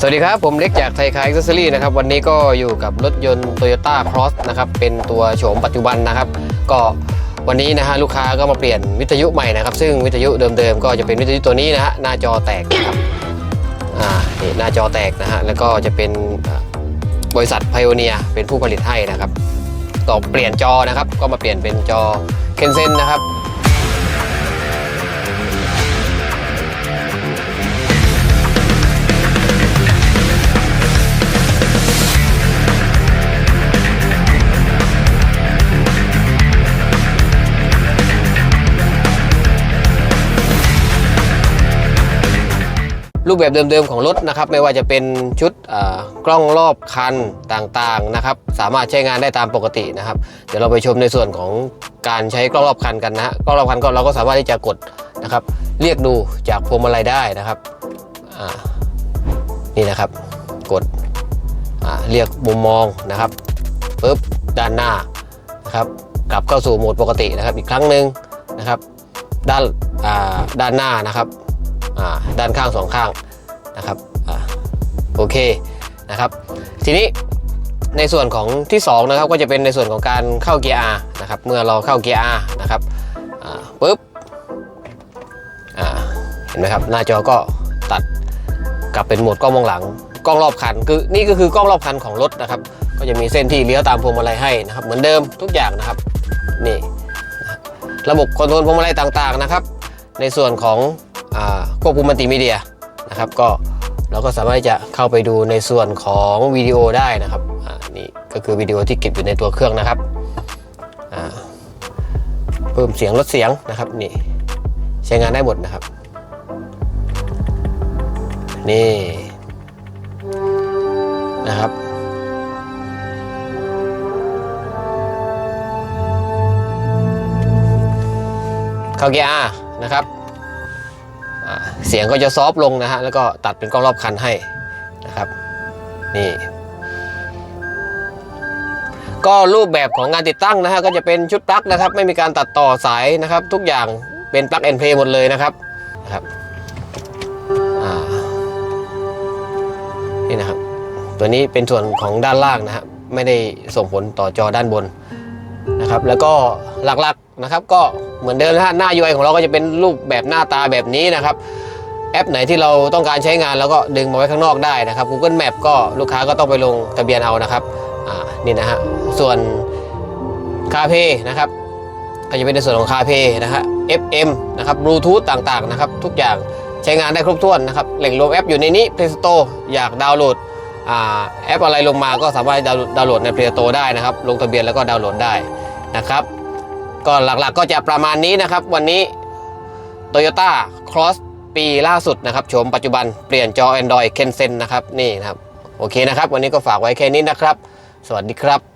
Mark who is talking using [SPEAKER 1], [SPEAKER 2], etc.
[SPEAKER 1] สวัสดีครับ ผมเล็กจากไทยคายเอ็กซ์ซอรี่นะครับ วันนี้ก็อยู่กับรถยนต์ Toyota Cross นะครับ เป็นตัวโฉมปัจจุบันนะครับ ก็วันนี้นะฮะลูกค้าก็มาเปลี่ยนวิทยุใหม่นะครับ ซึ่งวิทยุเดิมๆ ก็จะเป็นวิทยุตัวนี้นะฮะหน้าจอแตกนะครับอ่านี่หน้าจอแตกนะฮะแล้วก็จะเป็นบริษัทไพโอเนียเป็นผู้ผลิตให้นะครับก็เปลี่ยนจอนะครับ ก็มาเปลี่ยนเป็นจอเคนเซนนะครับ รูปแบบเดิมๆของรถนะครับ ไม่ว่าจะเป็นชุดกล้องรอบคันต่างๆนะครับ สามารถใช้งานได้ตามปกตินะครับ เดี๋ยวเราไปชมในส่วนของการใช้กล้องรอบคันกันนะฮะกล้องรอบคันก็เราก็สามารถที่จะกดนะครับ เรียกดูจากพวงมาลัยได้นะครับนี่นะครับ กดเรียกมุมมองนะครับปุ๊บด้านหน้านะครับกลับเข้าสู่โหมดปกตินะครับ อีกครั้งหนึ่งนะครับ ด้านด้านหน้านะครับ ด้านข้างสองข้างนะครับอโอเคนะครับ ทีนี้ในส่วนของที่สองนะครับก็จะเป็นในส่วนของการเข้าเกียร์ R นะครับ เมื่อเราเข้าเกียร์ R นะครับปุ๊บเห็นไหมครับหน้าจอก็ตัดกลับเป็นโหมดกล้องมองหลังกล้องรอบคันคือนี่ก็คือกล้องรอบคันของรถนะครับ ก็จะมีเส้นที่เลี้ยวตามพวงมาลัยให้นะครับ เหมือนเดิมทุกอย่างนะครับนี่ระบบคอนโทรลพวงมาลัยต่างๆนะครับ ในส่วนของ ควบคุมมัลติมีเดียนะครับก็เราก็สามารถจะเข้าไปดูในส่วนของวิดีโอได้นะครับนี่ก็คือวิดีโอที่เก็บอยู่ในตัวเครื่องนะครับเพิ่มเสียงลดเสียงนะครับนี่ใช้งานได้หมดนะครับ นี่นะครับเข้าเกียร์นะครับ เสียงก็จะซอฟต์ลงนะฮะแล้วก็ตัดเป็นกล้องรอบคันให้นะครับนี่ก็รูปแบบของงานติดตั้งนะฮะก็จะเป็นชุดปลั๊กนะครับ ไม่มีการตัดต่อสายนะครับ ทุกอย่างเป็นปลั๊กแอนเพลย์หมดเลยนะครับนะครับนี่นะครับ ตัวนี้เป็นส่วนของด้านล่างนะฮะไม่ได้ส่งผลต่อจอด้านบนนะครับ แล้วก็หลักๆนะครับ ก็เหมือนเดิมนะฮะหน้า UI ของเราก็จะเป็นรูปแบบหน้าตาแบบนี้นะครับ แอปไหนที่เราต้องการใช้งานแล้วก็ดึงมาไว้ข้างนอกได้นะครับ Google Map ก็ลูกค้าก็ต้องไปลงทะเบียนเอานะครับนี่นะฮะส่วนคาเพนะครับก็จะเป็นในส่วนของคาเพนะฮะ FM นะครับบลูทูธต่างๆนะครับทุกอย่างใช้งานได้ครบถ้วนนะครับแหล่งรวมแอปอยู่ในนี้ Play Store อยากดาวน์โหลดอแอปอะไรลงมาก็สามารถดาวน์ดาวน์โหลดใน Play Store ได้นะครับ ลงทะเบียนแล้วก็ดาวน์โหลดได้นะครับ ก็หลักๆก็จะประมาณนี้นะครับ วันนี้ Toyota Cross ปีล่าสุดนะครับโฉมปัจจุบันเปลี่ยนจอ Android Kensen นะครับนี่นะครับโอเคนะครับ วันนี้ก็ฝากไว้แค่นี้นะครับ สวัสดีครับ